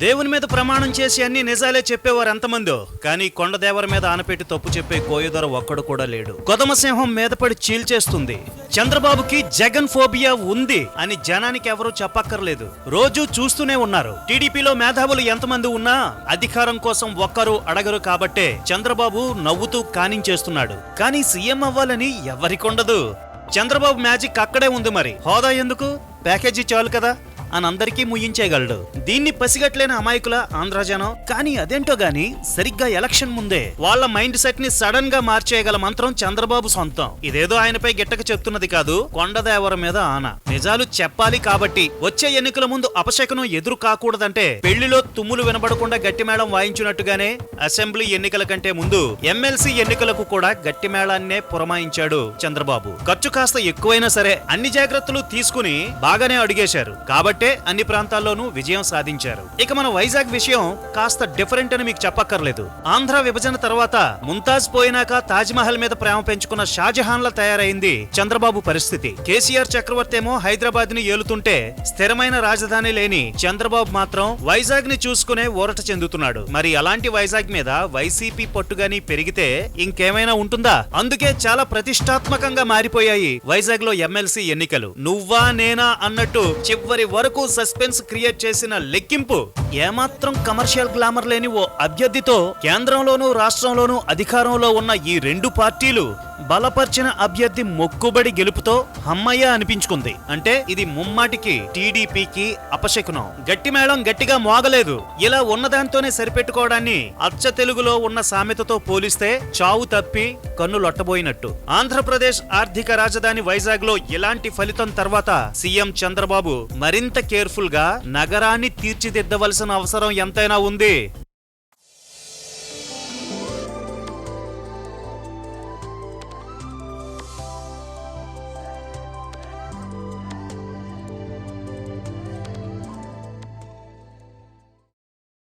దేవుని మీద ప్రమాణం చేసి అన్ని నిజాలే చెప్పేవారు ఎంతమందో. కానీ కొండదేవర మీద ఆనపెట్టి తప్పు చెప్పే కోయదొర ఒక్కడు కూడా లేడు. కొదమసింహం మీద పడి చీల్చేస్తుంది. చంద్రబాబుకి జగన్ ఫోబియా ఉంది అని జనానికి ఎవరూ చెప్పక్కర్లేదు. రోజు చూస్తూనే ఉన్నారు. టీడీపీలో మేధావులు ఎంతమంది ఉన్నా అధికారం కోసం ఒక్కరు అడగరు కాబట్టే చంద్రబాబు నవ్వుతూ కానించేస్తున్నాడు. కానీ సీఎం అవ్వాలని ఎవరికొండదు. చంద్రబాబు మ్యాజిక్ అక్కడే ఉంది మరి. హోదా ఎందుకు? ప్యాకేజీ చాలు కదా. అని అందరికీ ముయ్యించేయగలడు. దీన్ని పసిగట్లేని అమాయకుల ఆంధ్రజనం. కానీ అదేంటో గాని సరిగ్గా ఎలక్షన్ ముందే వాళ్ళ మైండ్ సెట్ని సడన్గా మార్చేయగల మంత్రం చంద్రబాబు సొంతం. ఇదేదో ఆయనపై గిట్టక చెప్తున్నది కాదు కొండదేవర మీద ఆన. నిజాలు చెప్పాలి కాబట్టి వచ్చే ఎన్నికల ముందు అపశకనం ఎదురు కాకూడదంటే పెళ్ళిలో తుమ్ములు వినబడకుండా గట్టి మేళం వాయించినట్టుగానే అసెంబ్లీ ఎన్నికల కంటే ముందు ఎమ్మెల్సీ ఎన్నికలకు కూడా గట్టి మేళాన్నే పురమాయించాడు చంద్రబాబు. ఖర్చు కాస్త ఎక్కువైనా సరే అన్ని జాగ్రత్తలు తీసుకుని బాగానే అడిగేశారు. కాబట్టి అన్ని ప్రాంతాల్లోనూ విజయం సాధించారు. ఇక మన వైజాగ్ విషయం కాస్త డిఫరెంట్ అని మీకు చెప్పక్కర్లేదు. ఆంధ్ర విభజన తర్వాత ముంతాజ్ పోయినాక తాజ్ మహల్ మీద ప్రేమ పెంచుకున్న షాజహాన్ తయారైంది చంద్రబాబు పరిస్థితి. కేసీఆర్ చక్రవర్తి ఏమో హైదరాబాద్ని ఏలుతుంటే స్థిరమైన రాజధాని లేని చంద్రబాబు మాత్రం వైజాగ్ని చూసుకునే ఊరట చెందుతున్నాడు. మరి అలాంటి వైజాగ్ మీద వైసీపీ పట్టుగాని పెరిగితే ఇంకేమైనా ఉంటుందా? అందుకే చాలా ప్రతిష్టాత్మకంగా మారిపోయాయి వైజాగ్లో ఎమ్మెల్సీ ఎన్నికలు. నువ్వా నేనా అన్నట్టు చివరి వరకు వరకు సస్పెన్స్ క్రియేట్ చేసిన లెక్కింపు ఏమాత్రం కమర్షియల్ గ్లామర్ లేని ఓ అభ్యర్థితో కేంద్రంలోనూ రాష్ట్రంలోనూ అధికారంలో ఉన్న ఈ రెండు పార్టీలు బలపరిచిన అభ్యర్థి మొక్కుబడి గెలుపుతో హమ్మయ్య అనిపించుకుంది. అంటే ఇది ముమ్మాటికి టీడీపీకి అపశకునం. గట్టి మేళం గట్టిగా మోగలేదు. ఇలా ఉన్నదాంతోనే సరిపెట్టుకోవడాన్ని అచ్చ తెలుగులో ఉన్న సామెతతో పోలిస్తే చావు తప్పి కన్ను లొట్టబోయినట్టు. ఆంధ్రప్రదేశ్ ఆర్థిక రాజధాని వైజాగ్లో ఇలాంటి ఫలితం తర్వాత సీఎం చంద్రబాబు మరింత కేర్ఫుల్గా నగరాన్ని తీర్చిదిద్దవలసిన అవసరం ఎంతైనా ఉంది.